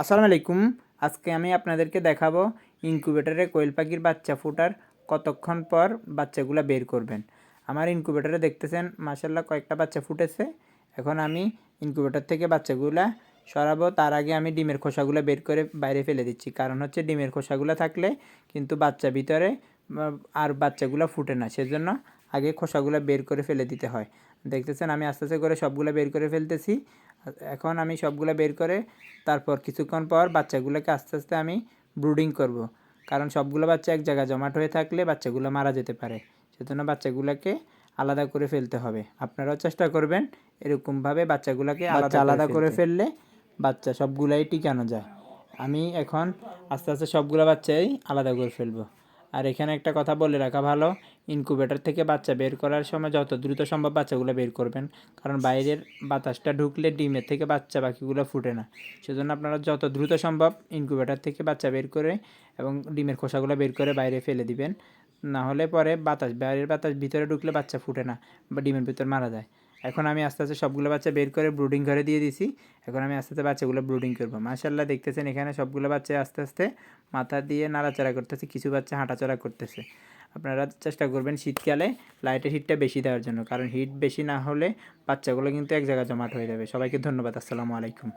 আসসালামু আলাইকুম। আজকে আমি আপনাদেরকে দেখাবো ইনকিউবেটরে কোয়েল পাখির বাচ্চা ফোটার কতক্ষণ পর বাচ্চাগুলো বের করবেন। আমার ইনকিউবেটরে দেখতেছেন মাসাল্লাহ কয়েকটা বাচ্চা ফুটেছে। এখন আমি ইনকিউবেটর থেকে বাচ্চাগুলা সরাবো। তার আগে আমি ডিমের খোসাগুলো বের করে বাইরে ফেলে দিচ্ছি। কারণ হচ্ছে ডিমের খোসাগুলো থাকলে কিন্তু বাচ্চা ভিতরে আর বাচ্চাগুলো ফুটে না। সেজন্য আগে খোসাগুলো বের করে ফেলে দিতে হয়। দেখতেছেন আমি আস্তে আস্তে করে সবগুলো বের করে ফেলতেছি। এখন আমি সবগুলো বের করে তারপর কিছুক্ষণ পর বাচ্চাগুলোকে আস্তে আস্তে আমি ব্রুডিং করব। কারণ সবগুলো বাচ্চা এক জায়গায় জমাট হয়ে থাকলে বাচ্চাগুলো মারা যেতে পারে। সেজন্য বাচ্চাগুলোকে আলাদা করে ফেলতে হবে। আপনারাও চেষ্টা করবেন এরকমভাবে বাচ্চাগুলোকে আলাদা আলাদা করে ফেললে বাচ্চা সবগুলাই টিকানো যায়। আমি এখন আস্তে আস্তে সবগুলো বাচ্চাই আলাদা করে ফেলব। আর এখানে একটা কথা বলে রাখা ভালো ইনকুবেটর থেকে বাচ্চা বের করার সময় যত দ্রুত সম্ভব বাচ্চাগুলো বের করবেন। কারণ বাইরের বাতাসটা ঢুকলে ডিমের থেকে বাচ্চা বাকিগুলো ফুটে না। সেজন্য আপনারা যত দ্রুত সম্ভব ইনকুবেটর থেকে বাচ্চা বের করে এবং ডিমের খোসাগুলো বের করে বাইরে ফেলে দিবেন। না হলে পরে বাতাস, বাইরের বাতাস ভিতরে ঢুকলে বাচ্চা ফুটে না বা ডিমের ভিতর মারা যায়। এখন আমি আস্তে আস্তে সবগুলো বাচ্চা বের করে ব্রুডিং ঘরে দিয়ে দিছি। এখন আমি আস্তে আস্তে বাচ্চাগুলো ব্রুডিং করব। মাশাল্লাহ দেখতেছেন এখানে সবগুলো বাচ্চা আস্তে আস্তে মাথা দিয়ে নাড়াচাড়া করতেছে, কিছু বাচ্চা হাঁটাচড়া করতেছে। আপনারা চেষ্টা করবেন শীতকালে লাইটের হিটটা বেশি দেওয়ার জন্য, কারণ হিট বেশি না হলে বাচ্চাগুলো কিন্তু এক জায়গায় জমাট হয়ে যাবে। সবাইকে ধন্যবাদ, আসসালামু আলাইকুম।